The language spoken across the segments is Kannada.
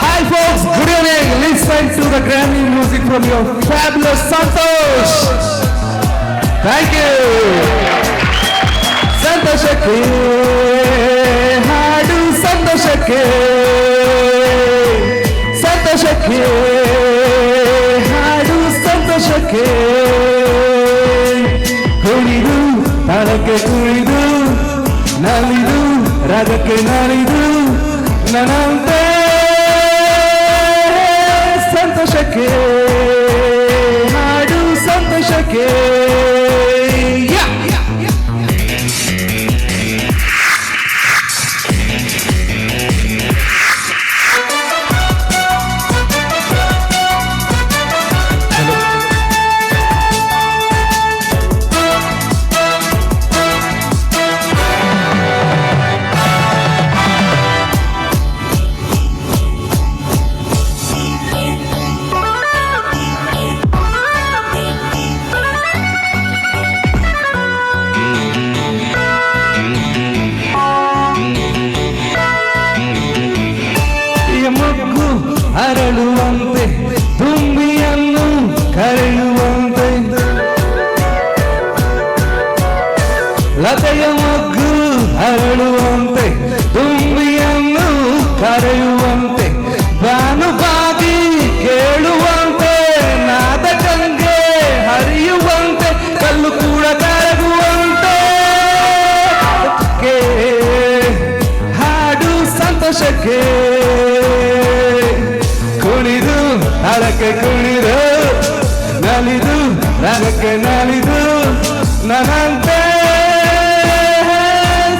Hi folks, good evening. Listen to the Grammy music from your fabulous Santosh. Thank you. ಸಂತೋಷಕ್ಕೆ ಹಾಡು ಸಂತೋಷಕ್ಕೆ ಸಂತೋಷಕ್ಕೆ ಹಾಡು ಸಂತೋಷಕ್ಕೆ ತಾಳಕ್ಕೆ ಕುಳಿದು ನಲಿದು ರಾಗಕ್ಕೆ ನಲಿದು ನನಂತೆ ಸಂತೋಷಕ್ಕೆ ಅರಳುವಂತೆ ತುಂಬಿಯನ್ನು ಕರೆಯುವಂತೆ ಲತೆಯ ಮಗ್ಗು ಅರಳುವಂತೆ ತುಂಬಿಯನ್ನು ಕರೆಯುವಂತೆ ಬಾನುಬಾಗಿ ಕೇಳುವಂತೆ, ನಾದ ಗಂಗೆ ಹರಿಯುವಂತೆ, ಕಲ್ಲು ಕೂಡ ಕರಗುವಂತೆ. ಹಾಡು ಸಂತೋಷಕ್ಕೆ ಕುಣಿದು ನಲಿದು ನನಗೆ ನಲಿದು ನನಂತೆ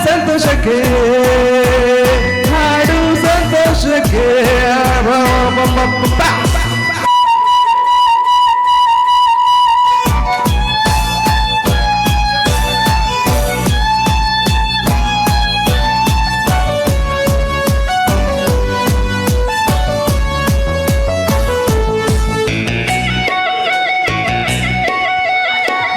ಸಂತೋಷಕ್ಕೆ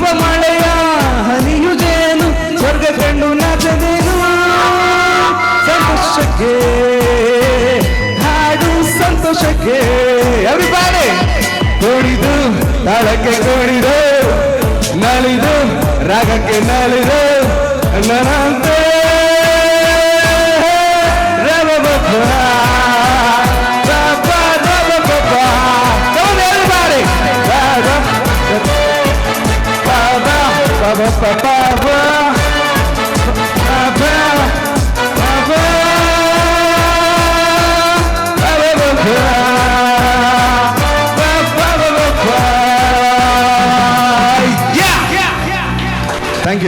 ಸುರಿವ ಮಳೆಯ ಹನಿಯು ಜೇನು, ಸ್ವರ್ಗ ಕಂಡು ನಾಚದೇನು? ಸಂತೋಷಕ್ಕೆ, ಹಾಡು ಸಂತೋಷಕ್ಕೆ. ಅಭಿಪಾಡೆ ಕುಣಿದು ತಾಳಕ್ಕೆ ಕುಣಿದು ನಲಿದು, ರಾಗಕ್ಕೆ ನಲಿದು, ನನಂತೆ. Bye bye.